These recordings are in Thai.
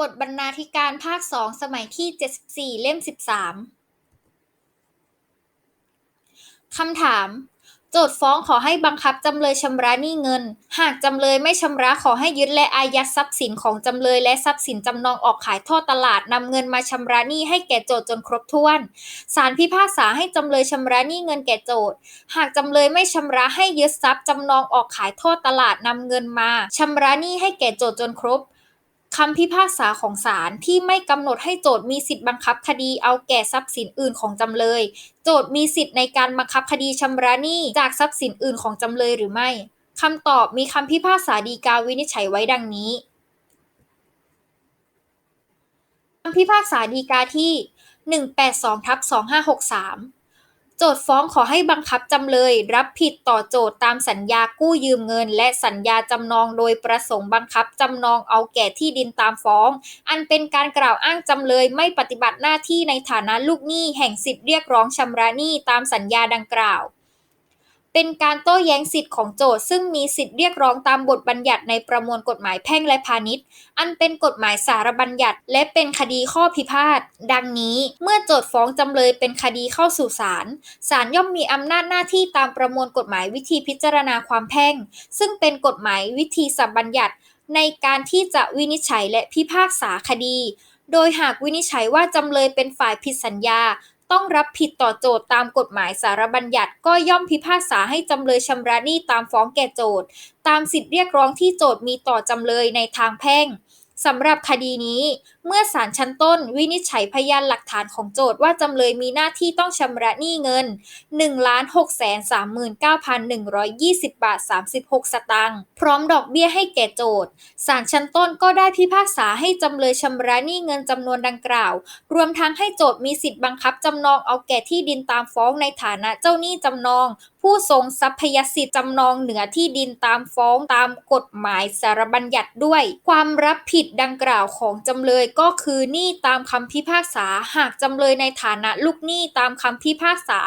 บทบรรณาธิการภาคสองสมัยที่ 74 เล่ม 13 คำถาม โจทฟ้องขอให้บังคับจำเลยชำระหนี้เงิน หากจำเลยไม่ชำระขอให้ยึดและอายัดทรัพย์สินของจำเลยและทรัพย์สินจำนองออกขายทอดตลาดนำเงินมาชำระหนี้ให้แก่โจทจนครบถ้วนศาลพิพากษาให้จำเลยชำระหนี้เงินแก่โจทหากจำเลยไม่ชำระให้ยึดทรัพย์จำนองออกขายทอดตลาดนำเงินมาชำระหนี้ให้แก่โจทจนครบ คำพิพากษาของศาลที่ไม่กำหนดให้โจทก์มีสิทธิ์บังคับคดีเอาแก่ทรัพย์สินอื่นของจำเลย โจทก์มีสิทธิ์ในการบังคับคดีชำระหนี้จากทรัพย์สินอื่นของจำเลยหรือไม่คำตอบมีคำพิพากษาฎีกาวินิจฉัยไว้ดังนี้คำพิพากษาฎีกาที่ 182/2563 โจทฟ้องขอให้บังคับจำเลย รับผิดต่อโจทตามสัญญากู้ยืมเงิน และสัญญาจำนองโดยประสงค์บังคับจำนองเอาแก่ที่ดินตามฟ้อง อันเป็นการกล่าวอ้างจำเลยไม่ปฏิบัติหน้าที่ในฐานะลูกหนี้แห่งสิทธิเรียกร้องชำระหนี้ตามสัญญาดังกล่าว เป็นการโต้แย้งสิทธิ์ของโจทก์ซึ่งมีสิทธิเรียกร้องตามบทบัญญัติในประมวลกฎหมายแพ่งและพาณิชย์ อันเป็นกฎหมายสารบัญญัติ และเป็นคดีข้อพิพาท ดังนี้ เมื่อโจทก์ฟ้องจำเลยเป็นคดีเข้าสู่ศาล ศาลย่อมมีอำนาจหน้าที่ตามประมวลกฎหมายวิธีพิจารณาความแพ่ง ซึ่งเป็นกฎหมายวิธีสับัญญัติ ในการที่จะวินิจฉัยและพิพากษาคดี โดยหากวินิจฉัยว่าจำเลยเป็นฝ่ายผิดสัญญา ต้องรับผิดต่อโจทย์ตามกฎหมายสารบัญญัติก็ย่อมพิพากษาให้จำเลยชำระหนี้ตามฟ้องแก่โจทย์ ตามสิทธิเรียกร้องที่โจทย์มีต่อจำเลยในทางแพ่ง สำหรับคดีนี้ เมื่อศาลชั้นต้นวินิจฉัยพยานหลักฐานของโจทก์ว่าจำเลยมีหน้าที่ต้องชำระหนี้เงิน 1,639,120 บาท 36 สตางค์พร้อมดอกเบี้ยให้แก่โจทก์ศาลชั้นต้นก็ได้พิพากษาให้จำเลยชำระหนี้เงินจำนวนดังกล่าว รวมทั้งให้โจทก์มีสิทธิ์บังคับจำนองเอาแก่ที่ดินตามฟ้องในฐานะเจ้าหนี้จำนอง ผู้ทรงทรัพยสิทธิ์จำนองเหนือที่ดินตามฟ้องตามกฎหมายสารบัญญัติด้วย ความรับผิดดังกล่าวของจำเลยก็คือหนี้ตามคำพิพากษา หากจำเลยในฐานะลูกหนี้ตามคำพิพากษา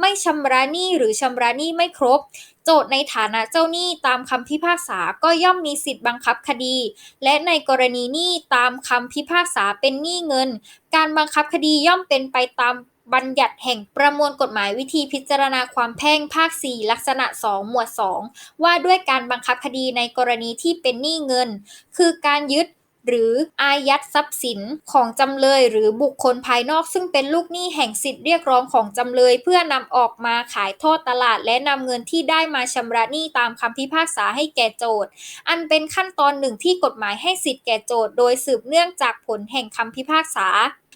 ไม่ชำระหนี้หรือชำระหนี้ไม่ครบ โจทในฐานะเจ้าหนี้ตามคำพิพากษาก็ย่อมมีสิทธิ์บังคับคดี และในกรณีหนี้ตามคำพิพากษาเป็นหนี้เงิน การบังคับคดีย่อมเป็นไปตามบัญญัติแห่งประมวลกฎหมายวิธีพิจารณาความแพ่งภาค 4 ลักษณะ 2 หมวด 2 ว่าด้วยการบังคับคดีในกรณีที่เป็นหนี้เงิน คือการยึด หรืออายัดทรัพย์สินของจำเลยหรือบุคคลภายนอก ซึ่งเป็นลูกหนี้แห่งสิทธิเรียกร้องของจำเลย เพื่อนำออกมาขายทอดตลาด และนำเงินที่ได้มาชำระหนี้ตามคำพิพากษาให้แก่โจทก์อันเป็นขั้นตอนหนึ่งที่กฎหมายให้สิทธิแก่โจทก์โดยสืบเนื่องจากผลแห่งคำพิพากษา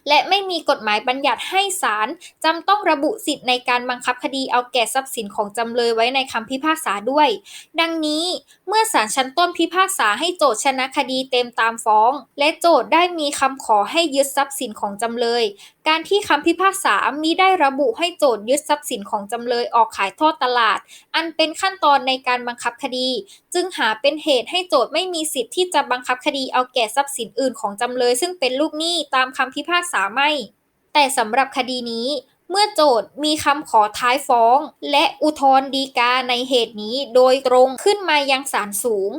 และไม่มีกฎหมายบัญญัติให้ศาลจำต้องระบุสิทธิในการบังคับคดีเอาแก่ทรัพย์สินของจำเลยไว้ในคำพิพากษาด้วย ดังนี้เมื่อศาลชั้นต้นพิพากษาให้โจทก์ชนะคดีเต็มตามฟ้อง และโจทก์ได้มีคำขอให้ยึดทรัพย์สินของจำเลย การที่คำพิพากษามิได้ระบุให้โจทก์ยึดทรัพย์สินของจำเลยออกขายทอดตลาด อันเป็นขั้นตอนในการบังคับคดี จึงหาเป็นเหตุให้โจทก์ไม่มีสิทธิ์ที่จะบังคับคดีเอาแก่ทรัพย์สินอื่นของจำเลย ซึ่งเป็นลูกหนี้ตามคำพิพากษาไม่ แต่สำหรับคดีนี้ เมื่อโจทก์มีคำขอท้ายฟ้อง และอุทธรณ์ฎีกาในเหตุนี้โดยตรงขึ้นมายังศาลสูง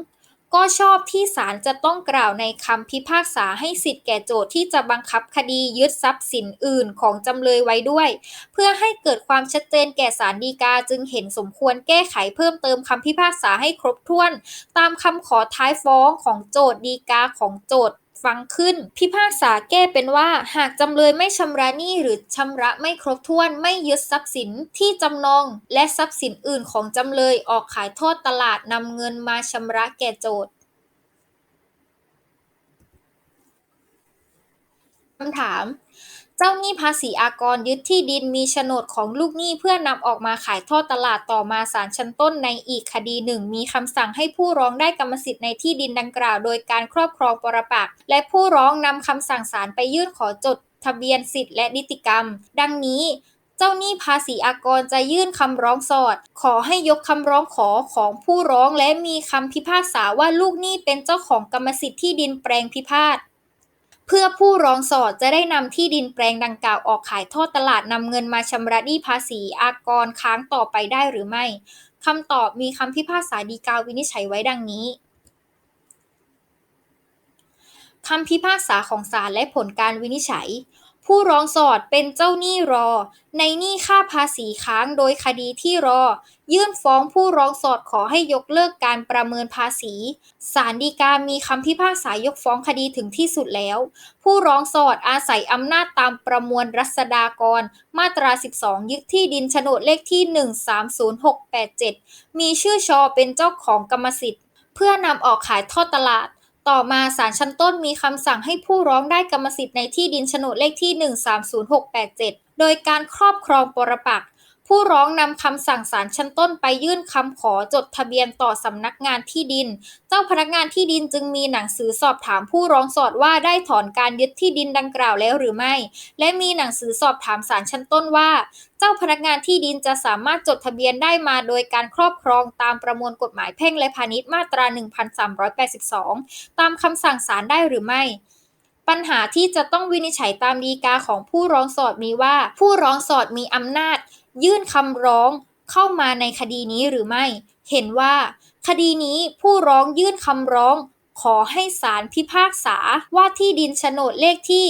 ก็ชอบที่ศาลจะต้องกล่าวในคำพิพากษาให้สิทธิแก่โจทก์ที่จะบังคับคดียึดทรัพย์สินอื่นของจำเลยไว้ด้วย เพื่อให้เกิดความชัดเจนแก่ศาลฎีกาจึงเห็นสมควรแก้ไขเพิ่มเติมคำพิพากษาให้ครบถ้วน ตามคำขอท้ายฟ้องของโจทก์ฎีกาของโจทก์ ฟังขึ้น พิพากษาแก้เป็นว่า หากจำเลยไม่ชำระหนี้หรือชำระไม่ครบถ้วนไม่ยึดทรัพย์สินที่จำนอง และทรัพย์สินอื่นของจำเลยออกขายทอดตลาดนำเงินมาชำระแก่โจทก์คำถาม จ้าหนี้ภาษีอากรยึดที่ดินมีโฉนดของลูกหนี้เพื่อนำออกมาขายทอดตลาดต่อมาศาลชั้นต้นในอีกคดีหนึ่ง มีคำสั่งให้ผู้ร้องได้กรรมสิทธิ์ในที่ดินดังกล่าว โดยการครอบครองปรปักษ์และผู้ร้องนำคำสั่งศาลไปยื่นขอจดทะเบียนสิทธิและนิติกรรม ดังนี้เจ้าหนี้ภาษีอากรจะยื่นคำร้องสอด ขอให้ยกคำร้องขอของผู้ร้องและมีคำพิพากษาว่าลูกหนี้เป็นเจ้าของกรรมสิทธิ์ที่ดินแปลงพิพาท เพื่อผู้ร้องสอดจะได้นำที่ดินแปลงดังกล่าวออกขายทอดตลาดนำเงินมาชำระหนี้ภาษีอากรค้างต่อไปได้หรือไม่คำตอบมีคำพิพากษาฎีกาวินิจฉัยไว้ดังนี้คำพิพากษาของศาลและผลการวินิจฉัย ผู้ร้องสอดเป็นเจ้าหนี้รอ ในหนี้ค่าภาษีค้างโดยคดีที่รอ ยื่นฟ้องผู้ร้องสอดขอให้ยกเลิกการประเมินภาษีศาลฎีกามีคำพิพากษายกฟ้องคดีถึงที่สุดแล้ว ผู้ร้องสอดอาศัยอำนาจตามประมวลรัษฎากร มาตรา 12 ยึดที่ดินโฉนดเลขที่ 130687 มีชื่อชอเป็นเจ้าของกรรมสิทธิ์ เพื่อนำออกขายทอดตลาด ต่อมาศาลชั้นต้นมีคำสั่งให้ผู้ร้องได้กรรมสิทธิ์ในที่ดินโฉนดเลขที่ 130687 โดยการครอบครองปรปักษ ผู้ร้องนำคำสั่งศาลชั้นต้นไปยื่นคำขอจดทะเบียนต่อสำนักงานที่ดิน เจ้าพนักงานที่ดินจึงมีหนังสือสอบถามผู้ร้องสอดว่าได้ถอนการยึดที่ดินดังกล่าวแล้วหรือไม่ และมีหนังสือสอบถามศาลชั้นต้นว่า เจ้าพนักงานที่ดินจะสามารถจดทะเบียนได้มาโดยการครอบครองตามประมวลกฎหมายแพ่งและพาณิชย์มาตรา 1382 ตามคำสั่งศาลได้หรือไม่ปัญหาที่จะต้องวินิจฉัยตามฎีกาของผู้ร้องสอดมีว่า ผู้ร้องสอดมีอำนาจ ยื่นคำร้องเข้ามาในคดีนี้หรือไม่ เห็นว่า คดีนี้ผู้ร้องยื่นคำร้อง ขอให้ศาลพิพากษาว่าที่ดินโฉนดเลขที่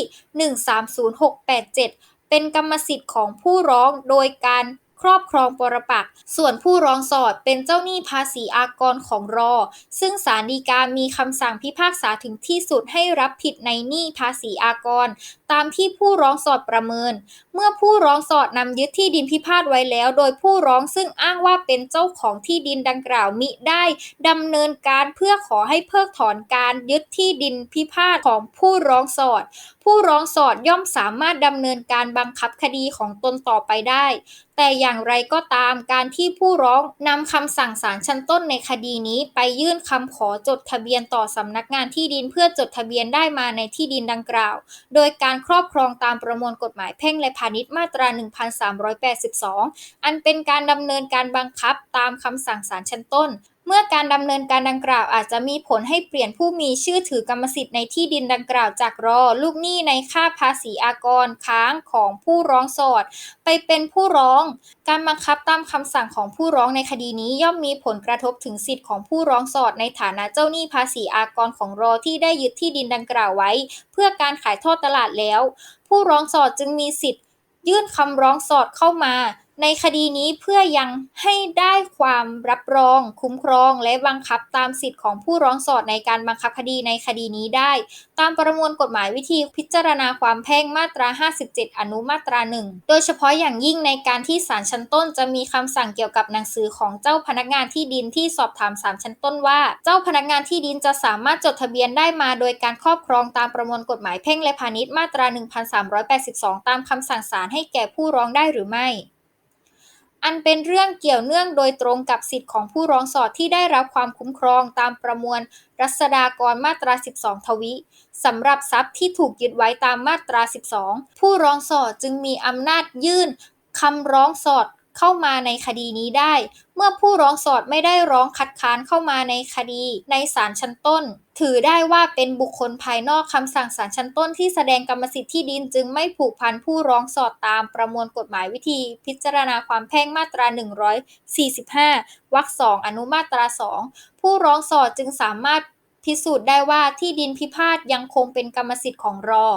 130687 เป็นกรรมสิทธิ์ของผู้ร้องโดยการ ครอบครองปรปักษ์ส่วนผู้ร้องสอดเป็นเจ้าหนี้ภาษีอากรของรอ ซึ่งศาลฎีกามีคำสั่งพิพากษาถึงที่สุดให้รับผิดในหนี้ภาษีอากร ตามที่ผู้ร้องสอดประเมิน เมื่อผู้ร้องสอดนำยึดที่ดินพิพาทไว้แล้ว โดยผู้ร้องซึ่งอ้างว่าเป็นเจ้าของที่ดินดังกล่าวมิได้ดำเนินการเพื่อขอให้เพิกถอนการยึดที่ดินพิพาทของผู้ร้องสอดผู้ร้องสอดย่อมสามารถดำเนินการบังคับคดีของตนต่อไปได้ แต่อย่างไรก็ตามการที่ผู้ร้องนำคำสั่งศาลชั้นต้นในคดีนี้ ไปยื่นคำขอจดทะเบียนต่อสำนักงานที่ดินเพื่อจดทะเบียนได้มาในที่ดินดังกล่าว โดยการครอบครองตามประมวลกฎหมายแพ่งและพาณิชย์มาตรา 1382 อันเป็นการดำเนินการบังคับตามคำสั่งศาลชั้นต้น เมื่อการดำเนินการดังกล่าวอาจจะมีผลให้เปลี่ยนผู้มีชื่อถือกรรมสิทธิ์ในที่ดินดังกล่าวจากรอ ลูกหนี้ในค่าภาษีอากรค้างของผู้ร้องสอด ไปเป็นผู้ร้อง การบังคับตามคำสั่งของผู้ร้องในคดีนี้ย่อมมีผลกระทบถึงสิทธิ์ของผู้ร้องสอดในฐานะเจ้าหนี้ภาษีอากรของรอที่ได้ยึดที่ดินดังกล่าวไว้ เพื่อการขายทอดตลาดแล้ว ผู้ร้องสอดจึงมีสิทธิ์ยื่นคำร้องสอดเข้ามา ในคดีนี้เพื่อยังให้ได้ความรับรอง คุ้มครอง และบังคับตามสิทธิของผู้ร้องสอดในการบังคับคดีในคดีนี้ได้ ตามประมวลกฎหมายวิธีพิจารณาความแพ่งมาตรา 57 อนุมาตรา 1 โดยเฉพาะอย่างยิ่งในการที่ศาลชั้นต้นจะมีคำสั่งเกี่ยวกับหนังสือของเจ้าพนักงานที่ดินที่สอบถามศาลชั้นต้นว่า เจ้าพนักงานที่ดินจะสามารถจดทะเบียนได้มา โดยการครอบครองตามประมวลกฎหมายแพ่งและพาณิชย์มาตรา 1382 ตามคำสั่งศาลให้แก่ผู้ร้องได้หรือไม่ อันเป็นเรื่องเกี่ยวเนื่องโดยตรงกับสิทธิของผู้ร้องสอดที่ได้รับความคุ้มครองตามประมวลรัษฎากรมาตรา 12 ทวิสำหรับทรัพย์ที่ถูกยึดไว้ตามมาตรา 12 ผู้ร้องสอดจึงมีอำนาจยื่นคำร้องสอดเข้ามาในคดีนี้ได้ เมื่อผู้ร้องสอดไม่ได้ร้องคัดค้านเข้ามาในคดีในศาลชั้นต้น ถือได้ว่าเป็นบุคคลภายนอกคำสั่งศาลชั้นต้นที่แสดงกรรมสิทธิ์ที่ดินจึงไม่ผูกพันผู้ร้องสอดตามประมวลกฎหมายวิธีพิจารณาความแพ่งมาตรา 145 วรรคสองอนุมาตรา 2 ผู้ร้องสอดจึงสามารถพิสูจน์ได้ว่าที่ดินพิพาทยังคงเป็นกรรมสิทธิ์ของรอ